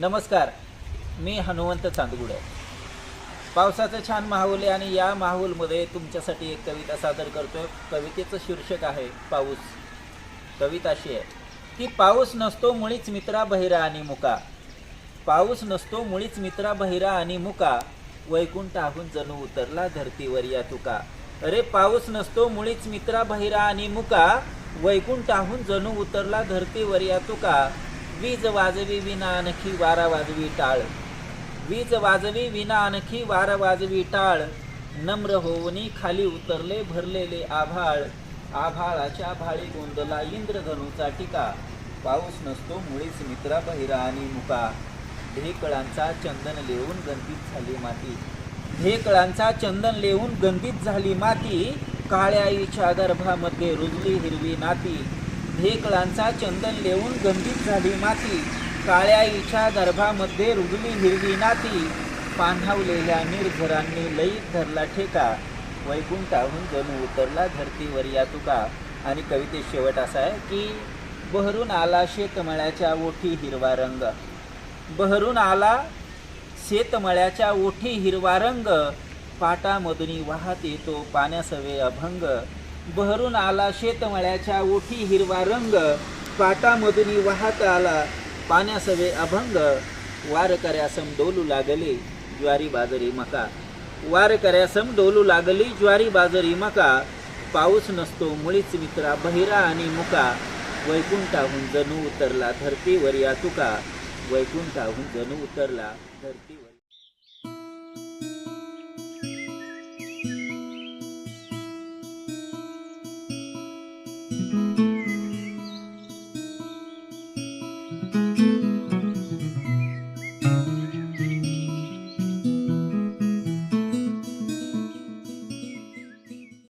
नमस्कार मी हनुमंत चांदगुडे. पावसाचं छान माहोल आहे आणि या माहोलमध्ये तुमच्यासाठी एक कविता सादर करतो कवितेचं शीर्षक आहे पाऊस. कविता अशी आहे की पाऊस नसतो मुळीच मित्रा बहिरा आणि मुका. पाऊस नसतो मुळीच मित्रा बहिरा आणि मुका. वैकुंठाहून जणू उतरला धरतीवर या तुका. अरे पाऊस नसतो मुळीच मित्रा बहिरा आणि मुका. वैकुंठाहून जणू उतरला धरतीवर या तुका. वीज वाजवी विना आणखी वारा वाजवी टाळ. वीज वाजवी विना आणखी वारा वाजवी टाळ. नम्र होऊनी खाली उतरले भरलेले आभाळ. आभाळाच्या भाळी गोंदला इंद्रधनुचा टीका. पाऊस नसतो मुळीच मित्रा बहिरा आणि मुका. ढेकळांचा चंदन लिहून गंधित झाली माती. ढेकळांचा चंदन लिहून गंधित झाली माती. काळ्या आईच्या गर्भामध्ये रुजली हिरवी नाती. ढेकळांचा चंदन लेवून गंभीर झाली माती. काळ्या आईच्या गर्भामध्ये रुगली हिरवी नाती. पांधावलेल्या निर्झरांनी लईत धरला ठेका. वैकुंठाहून जणू उतरला धरतीवर या तुका. आणि कवितेत शेवट असा आहे की बहरून आला शेतमळ्याच्या ओठी हिरवा रंग. बहरून आला शेतमळ्याच्या ओठी हिरवा रंग. पाटामधून वाहत येतो पाण्यासवे अभंग. बहरून आला शेतमळ्याच्या ओठी हिरवा रंग. पाटामधून वाहत आला पाण्यासवे अभंग. वारकऱ्या डोलू लागले ज्वारी बाजरी मका. वारकऱ्या डोलू लागली ज्वारी बाजरी मका. पाऊस नसतो मुळीच मित्रा बहिरा आणि मुका. वैकुंठाहून जणू उतरला धरतीवर या तुका. वैकुंठाहून जणू उतरला धरतीवर